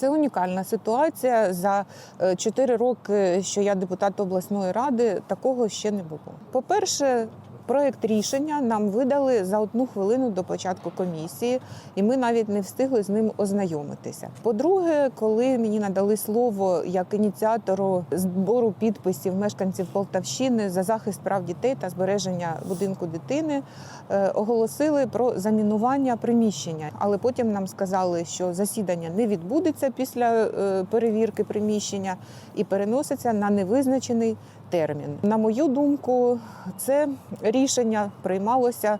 Це унікальна ситуація. За е, чотири роки, що я депутат обласної ради, такого ще не було. По-перше, проект рішення нам видали за одну хвилину до початку комісії, і ми навіть не встигли з ним ознайомитися. По-друге, коли мені надали слово як ініціатору збору підписів мешканців Полтавщини за захист прав дітей та збереження будинку дитини, е, оголосили про замінування приміщення. Але потім нам сказали, що засідання не відбудеться після е, перевірки приміщення і переноситься на невизначений термін. На мою думку, це рішення приймалося,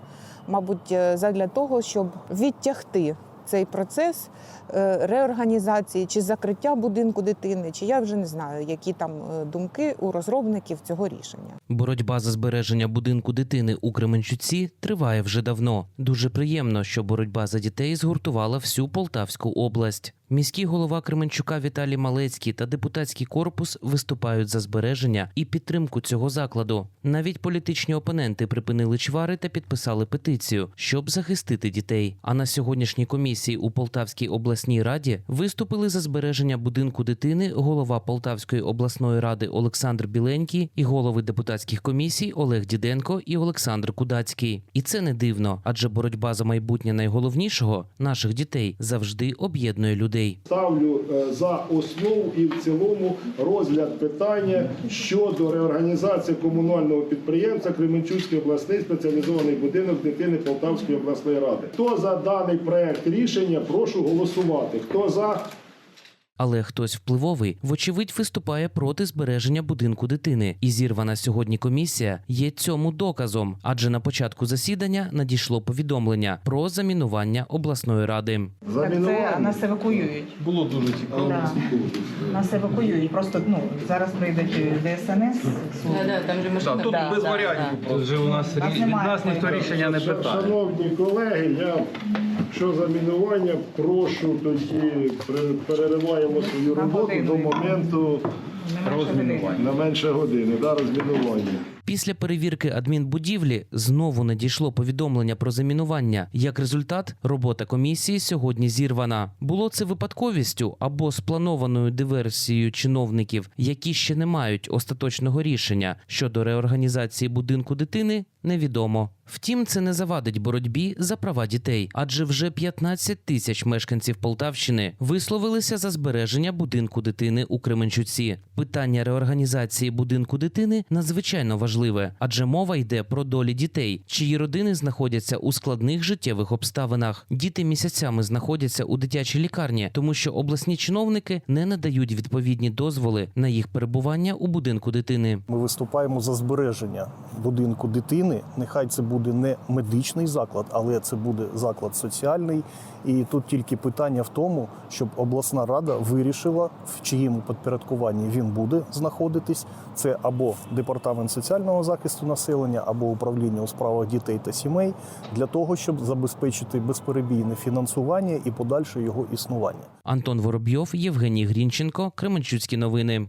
мабуть, е, задля того, щоб відтягти цей процес е, реорганізації чи закриття будинку дитини, чи я вже не знаю, які там е, думки у розробників цього рішення. Боротьба за збереження будинку дитини у Кременчуці триває вже давно. Дуже приємно, що боротьба за дітей згуртувала всю Полтавську область. Міський голова Кременчука Віталій Малецький та депутатський корпус виступають за збереження і підтримку цього закладу. Навіть політичні опоненти припинили чвари та підписали петицію, щоб захистити дітей. А на сьогоднішній комісії у Полтавській обласній раді виступили за збереження будинку дитини голова Полтавської обласної ради Олександр Біленький і голови депутатських комісій Олег Діденко і Олександр Кудацький. І це не дивно, адже боротьба за майбутнє найголовнішого наших дітей завжди об'єднує людей. Ставлю е, за основу і в цілому розгляд питання щодо реорганізації комунального підприємства Кременчуцький обласний спеціалізований будинок дитини Полтавської обласної ради. Хто за даний проект рішення, прошу голосувати. Хто за Але хтось впливовий, вочевидь, виступає проти збереження будинку дитини. І зірвана сьогодні комісія є цьому доказом, адже на початку засідання надійшло повідомлення про замінування обласної ради. Так це нас евакуюють. Було дуже цікаво. Да. Нас евакуюють. Просто ну зараз прийдуть ДСНС. Да, да, там же машина. Так, тут Да, без да, варіантів да. просто. Вже у нас Нас від немає нас ніхто рішення не питає. шановні колеги, я що замінування, прошу тоді пере- перериваємо свою роботу до моменту Не на менше години. Да, розмінування. Після перевірки адмінбудівлі знову надійшло повідомлення про замінування. Як результат, робота комісії сьогодні зірвана. Було це випадковістю або спланованою диверсією чиновників, які ще не мають остаточного рішення щодо реорганізації будинку дитини. Невідомо. Втім, це не завадить боротьбі за права дітей, адже вже 15 тисяч мешканців Полтавщини висловилися за збереження будинку дитини у Кременчуці. Питання реорганізації будинку дитини надзвичайно важливе, адже мова йде про долі дітей, чиї родини знаходяться у складних життєвих обставинах. Діти місяцями знаходяться у дитячій лікарні, тому що обласні чиновники не надають відповідні дозволи на їх перебування у будинку дитини. Ми виступаємо за збереження будинку дитини. Нехай це буде не медичний заклад, але це буде заклад соціальний. І тут тільки питання в тому, щоб обласна рада вирішила, в чиєму підпорядкуванні він буде знаходитись. Це або департамент соціального захисту населення, або управління у справах дітей та сімей, для того, щоб забезпечити безперебійне фінансування і подальше його існування. Антон Воробйов, Євгеній Грінченко, Кременчуцькі новини.